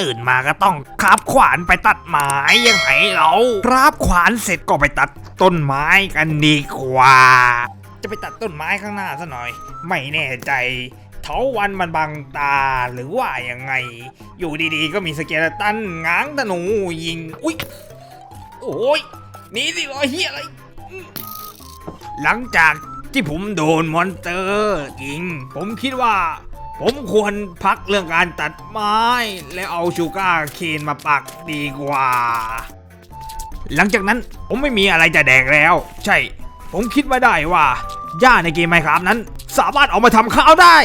ตื่นมาก็ต้องคาบขวานไปตัดไม้ยังไงเราคราบขวานเสร็จก็ไปตัดต้นไม้กันดีกว่า จะไปตัดต้นไม้ข้างหน้าซะหน่อย ไม่แน่ใจเถาวันมันบังตาหรือว่ายังไง อยู่ดีๆ ก็มีสเกเลตันง้างธนูยิง อุ๊ยโอ้ยนี่สิรอยเฮียอะไร หลังจากที่ผมโดนมอนเตอร์ยิง ผมคิดว่า ผมควรพักเรื่องการตัดไม้ แล้วเอาชูการ์เคนมาปักดีกว่า หลังจากนั้นผมไม่มีอะไรจะแดกแล้ว ใช่ ผมคิดมาได้ว่าหญ้าในเกมไมครับนั้น สามารถเออกมาทำข้าวได้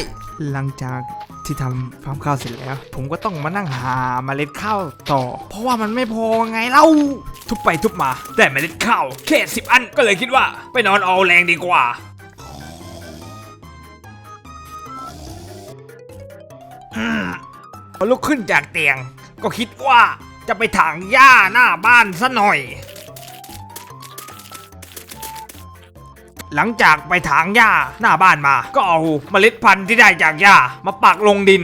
หลังจากที่ทำฟาร์มข้าวเสร็จแล้ว ผมก็ต้องมานั่งหาเมล็ดข้าวต่อ เพราะว่ามันไม่พอไงเล่าทุบไปทุบมาได้เมล็ดข้าวแค่สิบอันก็เลยคิดว่า ไปนอนเอาแรงดีกว่า พอลุกขึ้นจากเตียง ก็คิดว่าจะไปถางหญ้าหน้าบ้านซะหน่อย หลังจากไปถางหญ้าหน้าบ้านมา ก็เอาเมล็ดพันธุ์ที่ได้จากหญ้ามาปักลงดิน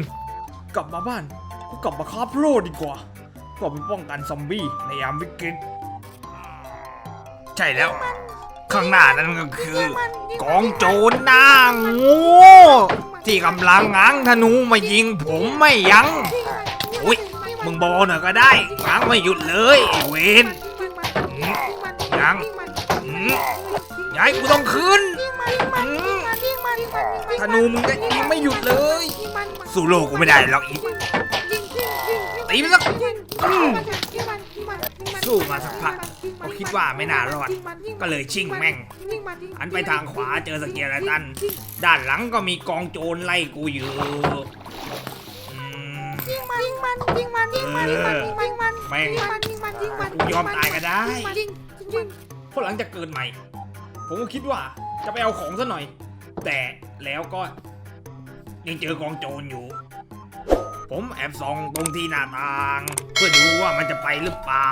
กลับมาบ้านก็กลับมาคาบโลดดีกว่าก็ไปป้องกันซอมบี้ในยามวิกฤตใช่แล้ว ข้างหน้านั้นก็คือกองโจรหน้าโงูที่กำลังง้างธนูมายิงผมไม่ยัง้งอุ้ยมึงบอหน่อยก็ได้ง้างไม่หยุดเลยไอ้เวนยังอืมย้ายกูต้องคืนอืมธนูมึงก็ยิงไม่หยุดเลยสู้โลกกูไม่ได้หรอกอีกตีมันสักอืมสู้มาสักพัก ก็คิดว่าไม่น่ารอด ก็เลยชิ่งแม่งหันไปทางขวาเจอสเกียร์ตัน ด้านหลังก็มีกองโจรไล่กูอยู่อืมยิงมันยิงมันยิงมันยิงมันยิงมันยิงมันยิงมันแม่งยิงมันยิงมันยิงมันกูยอมตายก็ได้ยิงยิงเพราะหลังจากเกิดใหม่ ผมก็คิดว่าจะไปเอาของซะหน่อย แต่แล้วก็ยังเจอกองโจรอยู่ ผมแอบส่องตรงที่หน้าต่าง เพื่อดูว่ามันจะไปหรือเปล่า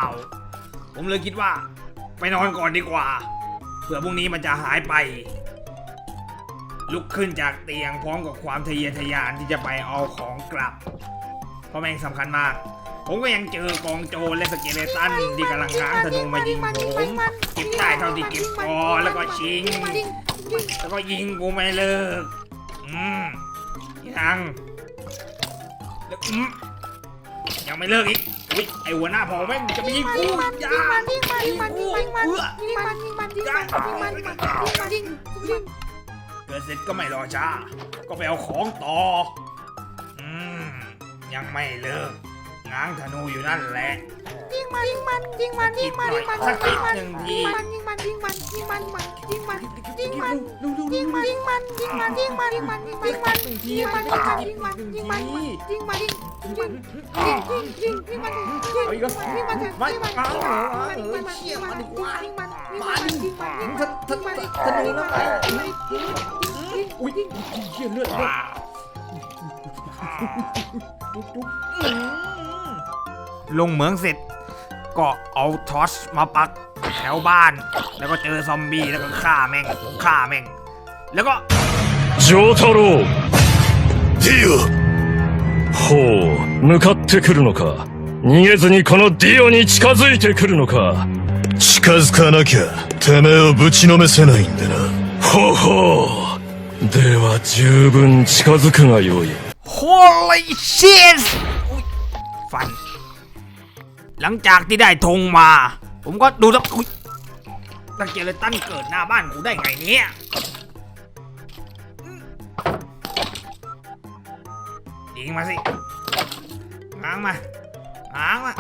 ผมเลยคิดว่า ไปนอนก่อนดีกว่าเผื่อพรุ่งนี้มันจะหายไป ลุกขึ้นจากเตียงพร้อมกับความทะเยอทะยานที่จะไปเอาของกลับ เพราะแม่งสำคัญมาก ผมก็ยังเจอกองโจรและสเกเลตันที่กำลังง้างธนูมายิงผมเก็บได้เท่าที่เก็บพอแล้วก็ชิงยิงยิงแล้วก็ยิงกูไม่เลิก อืมยังแล้วอืม ยังไม่เลิกอีกอุ้ยไอหัวหน้าพอแม่งจะไปยิงกูยิงมันอย่ายิงมันยิงมันยิงมันเอื้อยิงมันยิงมันยิงมันยิงมันยิงมันยิงยิงเกิดเสร็จก็ไม่รอช้าก็ไปเอาของต่ออืมยังไม่เลิกง้างธนูอยู่นั่นแหละยิงมันยิงมันยิงมันยิงมันยิงมันสักยินิงดมันหนึ่งทียิงมันยิงมันยิงมันยิงมันยิงมันยิงมันยิงมัน ยิงมันยิงมันยิงมันยิงมันยิงมันยิงมันยิงมันยิงมันยิงมันยิงมันยิงมันยิงยิงยิงยิงยิงมันยิงเอาอีกแล้วยิงมันไม่ยิงมันเอาเหรอยิงมันเชี่ยมาดิวะยิงมันยิงมามันดิยิงมันยิงธมันธธธนูแล้วไงอุ้ยเชี่ยเลือดเลือดจุ๊บจุ๊บลงเหมืองเสร็จ ก็เอาทอชมาปักแถวบ้าน แล้วก็เจอซอมบี้แล้วก็ฆ่าแม่งฆ่าแม่ง แล้วก็ 丈太郎ディほう向かってくるのか逃げずにこのディオに近づいてくるのかオ近づかなきゃてめえをぶちのめせないんでなほうほうでは十分近づくがよい Holy shit อุ๊ยฟัน หลังจากที่ได้ธงมา ผมก็ดูแล้วอุ๊ยตะเกียร์เลยตั้นเกิดหน้าบ้านกูได้ไงเนี่ยยิงมาสิง้างมาง้างมา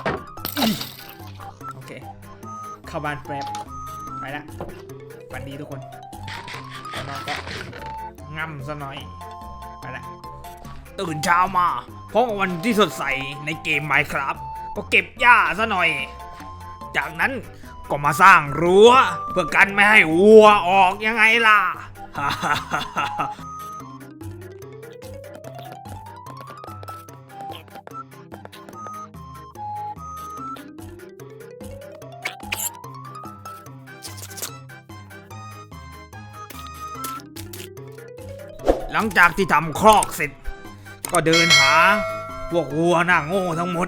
โอเคเข้าบ้านแป๊บไปละฝันดีทุกคนนอนก็ง่ำซะหน่อยไปละตื่นเช้ามาเพราะวันที่สดใสในเกม Minecraft ก็เก็บหญ้าซะหน่อย จากนั้นก็มาสร้างรั้ว เพื่อกันไม่ให้วัวออกยังไงล่ะ หลังจากที่ทำครอกเสร็จ ก็เดินหาพวกวัวหน้าโง่ทั้งหมด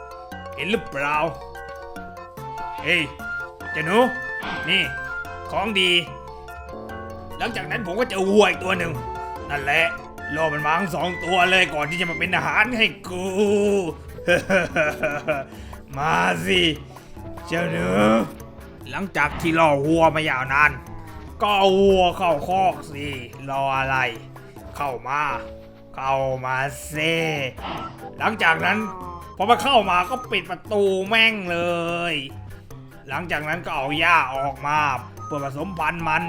เห็นหรือเปล่า เฮ้ยเจ้าหนู นี่ ของดี หลังจากนั้นผมก็จอวัวอีกตัวหนึ่ง นั่นแหละล่อมันมาทั้งสองตัวเลยก่อนที่จะมาเป็นอาหารให้กู มาสิ เจ้าหนู หลังจากที่ล่อวัวมายาวนาน ก็เอาวัวเข้าคอกสิ รออะไร เข้ามา เข้ามาเซหลังจากนั้น อมันเข้ามาก็ปิดประตูแม่งเลย หลังจากนั้นก็เอาหญ้าออกมาเพื่อผสมพันธุ์มัน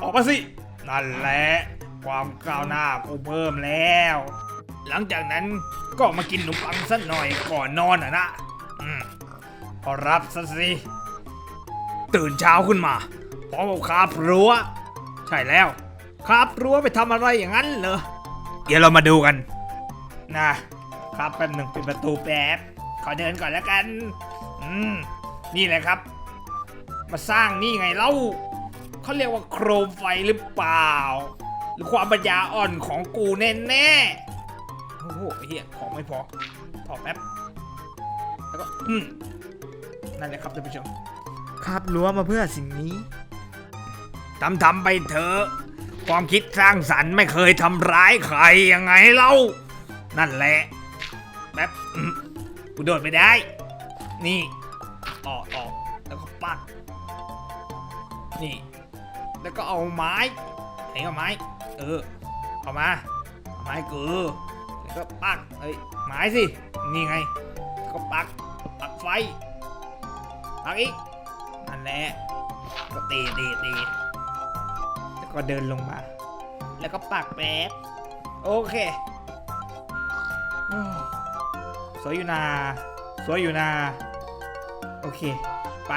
ออกมาสิ นั่นแหละ ความก้าวหน้ากูเพิ่มแล้ว หลังจากนั้นก็มากินขนมปังสักหน่อยก่อนนอนอะนะอพอรับซะสิ ตื่นเช้าขึ้นมาพร้อมกับคาบรั้ว ใช่แล้วคาบรั้วไปทำอะไรอย่างนั้นเหรอ เดี๋ยวเรามาดูกัน นะ ครับแป๊บหนึ่งปิดประตูแป๊บขอเดินก่อนแล้วกัน อืม นี่แหละครับ มาสร้างนี่ไงเล่าเขาเรียกว่าโครมไฟหรือเปล่า หรือความปัญญาอ่อนของกูแน่ๆโอ้โหไอ้เหี้ยของไม่พอพอแป๊บ แล้วก็อืมนั่นแหละครับท่านผู้ชมครับรั้วมาเพื่อสิ่งนี้ทำทำไปเถอะความคิดสร้างสรรค์ไม่เคยทำร้ายใครยังไงเล่า นั่นแหละ แบบอืมกูโดดไม่ได้ นี่ ออกออกแล้วก็ปักนี่ แล้วก็เอาไม้ไหนเอาไม้ เออ เอามา เอาไม้กูแล้วก็ปักเอ้ย ไม้สิ นี่ไง ก็ปัก ปักไฟ ปักอีกนั่นแหละ ก็ตีตีตีแล้วก็เดินลงมา แล้วก็ปักแป๊บ โอเค สวยอยู่นา สวยอยู่นา โอเค ไป